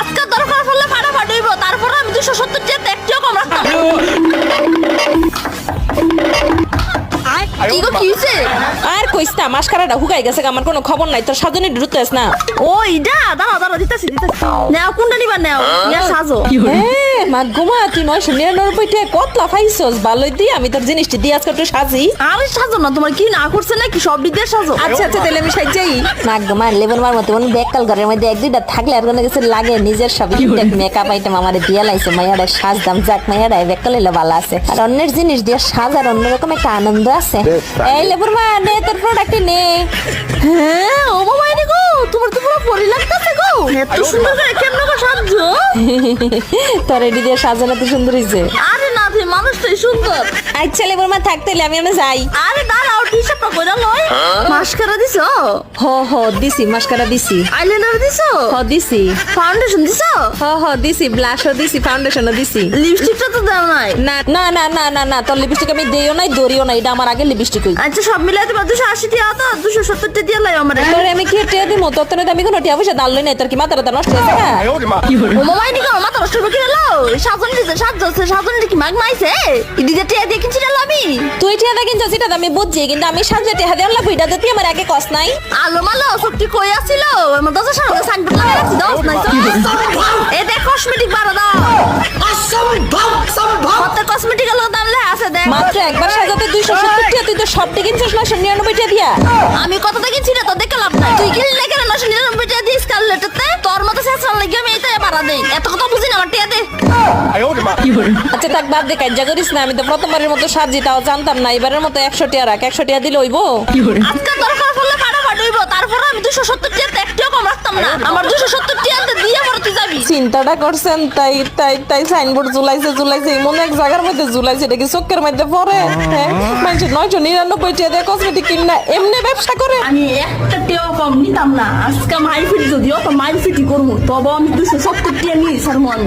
আজকে দরকার হলে ফাটাফাটি ফাটাইব তারপর আমি দুশো সত্তর চেয়ে একটিও কম রাখতাম। না। কি গো কি হইছে? আর কইস না মাসকারাটা হুকাই গেছে আমার কোনো খবর নাই তোর সাজনে ঢুকতেছ না। ও ইডা দাঁড়া দাঁড়া দিতেছি দিতেছি। নেও কোনটা নিবা নেও নিয়া সাজো। হ্যাঁ মা ঘুমা তুই নয়শো নিরানব্বই টাকা কতলা পাইছস? ভালোই দি আমি তোর জিনিসটি দিয়ে আজকে একটু সাজি। আরে সাজো না তোমার কি না করছে নাকি? সব দিক দিয়ে সাজো। আচ্ছা আচ্ছা তাহলে আমি সাজাই। না গো মা লেবন মার মতো বেকাল ঘরের মধ্যে এক দুইটা থাকলে আর কোনো কিছু লাগে। নিজের সব মেকআপ আইটেম আমার দিয়া লাইছে মাইয়ারা সাজদাম যাক মাইয়ারা বেকাল হইলে ভালো আছে। আর অন্যের জিনিস দিয়ে সাজার অন্যরকম একটা আনন্দ আছে। এই লেবুর মা নে তোর প্রোডাক্ট নে। হ্যাঁ ও বাবা গো তোমার তো পুরো পরি লাগতেছে গো। এত সুন্দর করে তোর এডি দিয়ে সাজানো তো সুন্দর হয়েছে আরে না মানুষটাই সুন্দর। আচ্ছা লেবুর মা থাকতে আমি আমি যাই। আরে দাঁড়াও কইরা লই। মাস্কারা দিছো? হ হ দিছি মাসকারা দিছি। আইলাইনার দিছো? হ দিছি। ফাউন্ডেশন দিছো? হ হ দিছি ব্লাশও দিছি ফাউন্ডেশনও দিছি। লিপস্টিকটা তো দাও নাই। না না না না না না তোর লিপস্টিক আমি দেইও নাই দরিও নাই এটা আমার আগে লিপস্টিক হই আচ্ছা সব মিলাই তোমার দুশো আশি টাকা তো দুশো সত্তর টাকা দিয়ে লাই আমার তোরে আমি কি টিয়া দিমু তোর তো আমি কোনো টিয়া পয়সা দাঁড়লই নাই তোর কি মাথা টাথা নষ্ট হয়েছে না ও মামা গো মাথা নষ্ট করে কিনে লাও সাজন দিছে সাজছে সাজন কি মাগ মাইছে? ইদিকে টিয়া দিয়ে কিনছি না লামি তুই টিয়া দা কিনছিস এটা আমি বুঝছি কিন্তু আমি সাজে টিয়া আমার আগে কস নাই। আলো মালো কই আসিল আমার দশ সামনে সাইনবোর্ড রাখছি দশ নাই এ দেখ কসমেটিক বারো দাও। কত কসমেটিক এর দাম লে আছে দেখ। মাত্র একবার সাজাতে দুইশো সত্তর টিয়া তুই তো সবটি কিনছিস নশো নিরানব্বই টিয়া দিয়া। আমি কত দিয়ে কিনছি না তো দেখে লাভ নাই। তুই কিনলে কেন নশো নিরানব্বই টাকা দিয়ে স্কারলেটেতে তোর মতো শেষরান লাগে আমি এইটাই দেই। এত কথা বুঝি না আমার টিয়া দে। আচ্ছা থাক বাদ দে কাজ্জা করিস না। আমি তো প্রথমবারের মতো সাজি তাও জানতাম না। এবারের মতো একশো টিয়া রাখ। একশো টিয়া দিলে হইবো? আজকে দরকার পড়লে ফাটাফাটি হইব। তারপরে আমি দুশো সত্তর টাকা একটিও কম রাখতাম না। আমার দুশো সত্তর যাবি চিন্তাটা করছেন তাই তাই তাই সাইনবোর্ড ঝুলাইছে ঝুলাইছে এমন এক জায়গার মধ্যে ঝুলাইছে এটা কি চোখের মধ্যে পড়ে? হ্যাঁ? মানুষ নয়শো নিরানব্বই টাকা দিয়ে কসমেটিক কিনা এমনি ব্যবসা করে। আমি একটা টেও কম নিতাম না আজকে মাইল ফিট যদিও তো মাইল ফিটি করব তবে আমি দুশো সত্তর টাকা নিয়ে সারমো আমি।